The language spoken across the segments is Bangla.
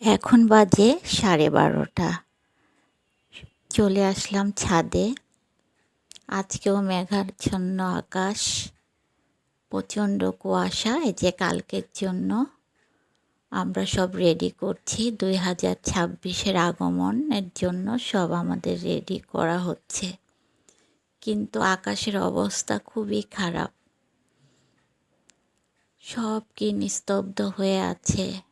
এখন বাজে সাড়ে বারোটা। চলে আসলাম ছাদে। আজকেও মেঘাচ্ছন্ন আকাশ, প্রচণ্ড কুয়াশা, এই যে কালকের জন্য। আমরা সব রেডি করছি। দুই হাজার ছাব্বিশের আগমনের জন্য সব আমাদের রেডি করা হচ্ছে। কিন্তু আকাশের অবস্থা খুবই খারাপ। সব কি নিস্তব্ধ হয়ে আছে।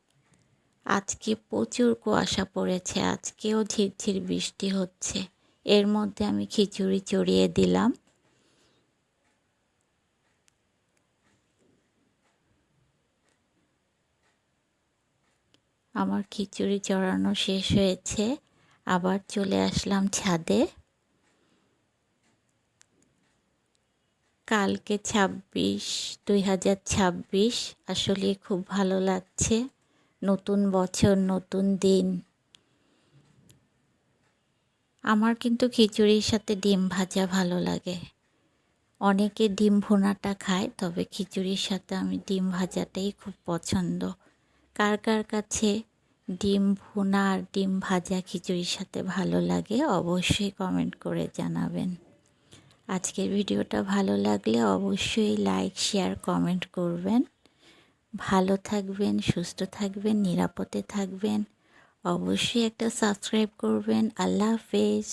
আজকে প্রচুর কুয়াশা পড়েছে, আজকেও ঝিরঝির বৃষ্টি হচ্ছে। এর মধ্যে আমি খিচুড়ি চড়িয়ে দিলাম। আমার খিচুড়ি চড়ানো শেষ হয়েছে, আবার চলে আসলাম ছাদে। কালকে ছাব্বিশ, দুই হাজার ছাব্বিশ, আসলে খুব ভালো লাগছে। নতুন বছর, নতুন দিন। আমার কিন্তু খিচুড়ির সাথে ডিম ভাজা ভালো লাগে। অনেকে ডিম ভুনাটা খায়, তবে খিচুড়ির সাথে আমি ডিম ভাজাটাই খুব পছন্দ। কার কার কাছে ডিম ভুনা আর ডিম ভাজা খিচুড়ির সাথে ভালো লাগে, অবশ্যই কমেন্ট করে জানাবেন। আজকের ভিডিওটা ভালো লাগলে অবশ্যই লাইক, শেয়ার, কমেন্ট করবেন। ভালো থাকবেন সুস্থ থাকবেন নিরাপদে থাকবেন। অবশ্যই একটা সাবস্ক্রাইব করবেন। আল্লাহ হাফেজ।